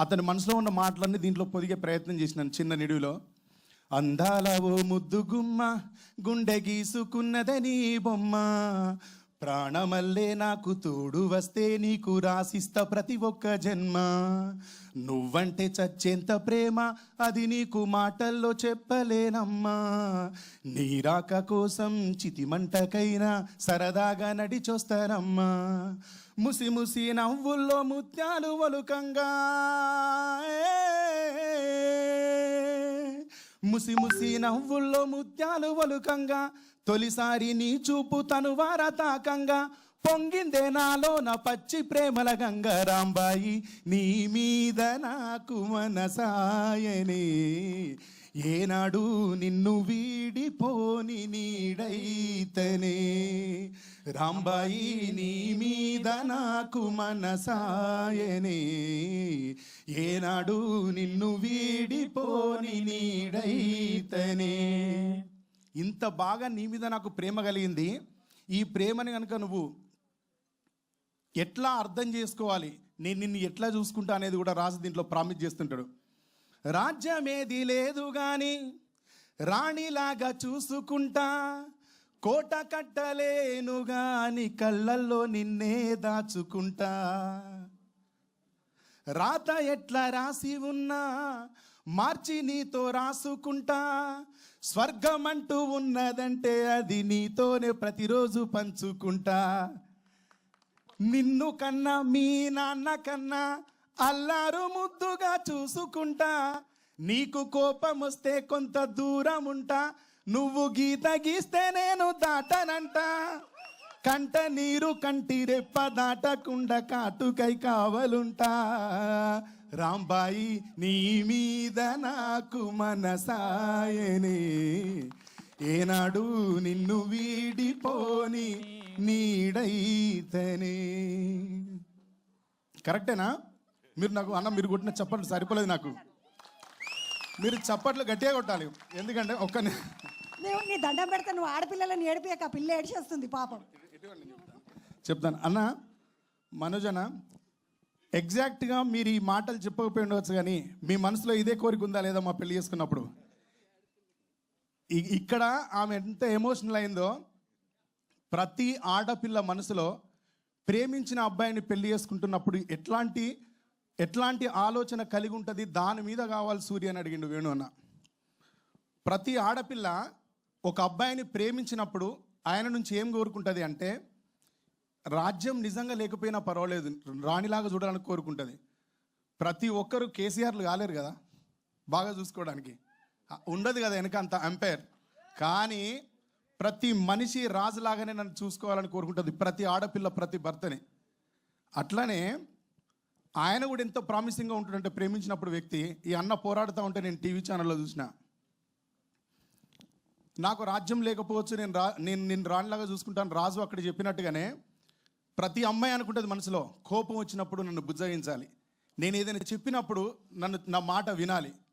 అతని మనసులో ఉన్న మాటలన్నీ దీంట్లో పొదిగే ప్రయత్నం చేసినాను చిన్న నిడివిలో. అందాల ఓ ముద్దుగుమ్మ గుండె గీసుకున్నదని బొమ్మ. ప్రాణమల్లే నాకు తోడు వస్తే నీకు రాసిస్తా ప్రతి ఒక్క జన్మ. నువ్వంటే చచ్చేంత ప్రేమ అది నీకు మాటల్లో చెప్పలేనమ్మా. నీ రాక కోసం చితిమంటకైనా సరదాగా నడిచొస్తానమ్మా. ముసి ముసి నవ్వుల్లో ముత్యాలు వలుకంగా ముసి ముసి నవ్వుల్లో ముత్యాలు వలుకంగా తొలిసారి నీ చూపు తను వారతాకంగా పొంగిందే నాలో నా పచ్చి ప్రేమల గంగారాంబాయి. నీ మీద నాకు మనసాయనే. ఏనాడు నిన్ను వీడిపోని నీడైతనే. రాంబాయి నీ మీద నాకు మనసాయనే. ఏనాడు నిన్ను వీడిపోని నీడైతనే. ఇంత బాగా నీ మీద నాకు ప్రేమ కలిగింది. ఈ ప్రేమని కనుక నువ్వు ఎట్లా అర్థం చేసుకోవాలి? నేను నిన్ను ఎట్లా చూసుకుంటా అనేది కూడా రాజు దీంట్లో ప్రామిస్ చేస్తుంటాడు. రాజ్యమేది లేదు కానీ రాణిలాగా చూసుకుంటా కోట కట్టలేను గాని కళ్ళల్లో నిన్నే దాచుకుంటా. రాత ఎట్లా రాసి ఉన్నా మార్చి నీతో రాసుకుంటా. స్వర్గం అంటూ ఉన్నదంటే అది నీతోనే ప్రతిరోజు పంచుకుంటా. నిన్ను కన్నా మీ నాన్న కన్నా అల్లారు ముద్దుగా చూసుకుంటా. నీకు కోపం వస్తే కొంత దూరం ఉంటా నువ్వు గీత గీస్తే నేను దాటనంట. కంట నీరు కంటి రెప్ప దాటకుండా కాటుకై కావలుంటా. రాంబాయి నీ మీద నాకు మనసాయనే. ఏనాడు నిన్ను వీడిపోని నీడైతనే. కరెక్టేనా? మీరు నాకు అన్న మీరు కొట్టిన చప్పట్లు సరిపోలేదు నాకు. మీరు చప్పట్లు గట్టిగా కొట్టాలి. ఎందుకంటే ఒక్క ని- నీ దండం పెడతా నువ్వు ఆడపిల్లలను ఏడిపోయాక ఆ పిల్ల ఏడిచేస్తుంది పాపం. చెప్తాను. అన్న మనోజన ఎగ్జాక్ట్గా మీరు ఈ మాటలు చెప్పకపోయి ఉండవచ్చు కానీ మీ మనసులో ఇదే కోరిక ఉందా లేదా మా పెళ్ళి చేసుకున్నప్పుడు? ఇక్కడ ఆమె ఎంత ఎమోషనల్ అయిందో ప్రతి ఆడపిల్ల మనసులో ప్రేమించిన అబ్బాయిని పెళ్ళి చేసుకుంటున్నప్పుడు ఎట్లాంటి ఎట్లాంటి ఆలోచన కలిగి ఉంటుంది దాని మీద కావాలి సూర్య అని అడిగిండు వేణు అన్న. ప్రతి ఆడపిల్ల ఒక అబ్బాయిని ప్రేమించినప్పుడు ఆయన నుంచి ఏం కోరుకుంటుంది అంటే రాజ్యం నిజంగా లేకపోయినా పర్వాలేదు రాణిలాగా చూడాలని కోరుకుంటుంది. ప్రతి ఒక్కరు కేసీఆర్లు కాలేరు కదా బాగా చూసుకోవడానికి. ఉండదు కదా వెనక అంత అంపైర్. కానీ ప్రతి మనిషి రాజులాగానే నన్ను చూసుకోవాలని కోరుకుంటుంది ప్రతి ఆడపిల్ల ప్రతి భర్తని. అట్లనే ఆయన కూడా ఎంత ప్రామిసింగ్గా ఉంటుందంటే ప్రేమించినప్పుడు వ్యక్తి ఈ అన్న పోరాడుతూ ఉంటే నేను టీవీ ఛానల్లో చూసిన. నాకు రాజ్యం లేకపోవచ్చు నేను రా నేను నేను రాణిలాగా చూసుకుంటాను రాజు అక్కడ చెప్పినట్టుగానే ప్రతి అమ్మాయి అనుకుంటుంది మనసులో కోపం వచ్చినప్పుడు నన్ను బుజ్జగించాలి. నేను ఏదైనా చెప్పినప్పుడు నన్ను నా మాట వినాలి.